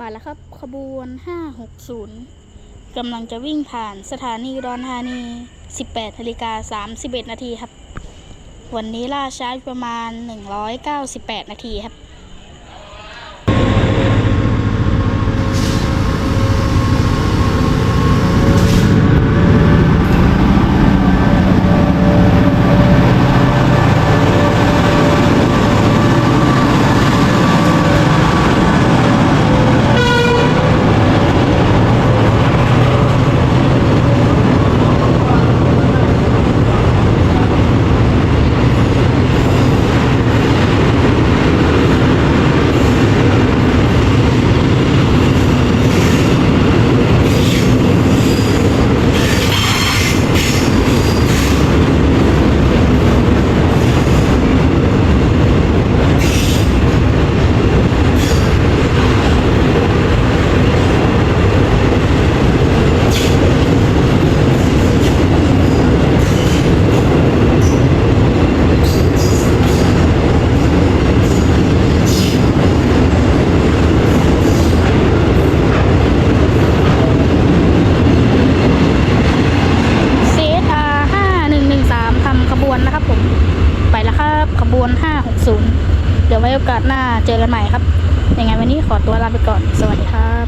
มาแล้วครับ ขบวน 560กำลังจะวิ่งผ่านสถานีอุดอนธานี 18นาฬิกา31 นาทีครับ วันนี้ล่าช้าประมาณ 198 นาทีครับ CSR 5113ทำขบวน นะครับผมไปแล้วครับขบวน 560 เดี๋ยวไว้โอกาสหน้าเจอกันใหม่ครับยังไงวันนี้ขอตัวลาไปก่อนสวัสดีครับ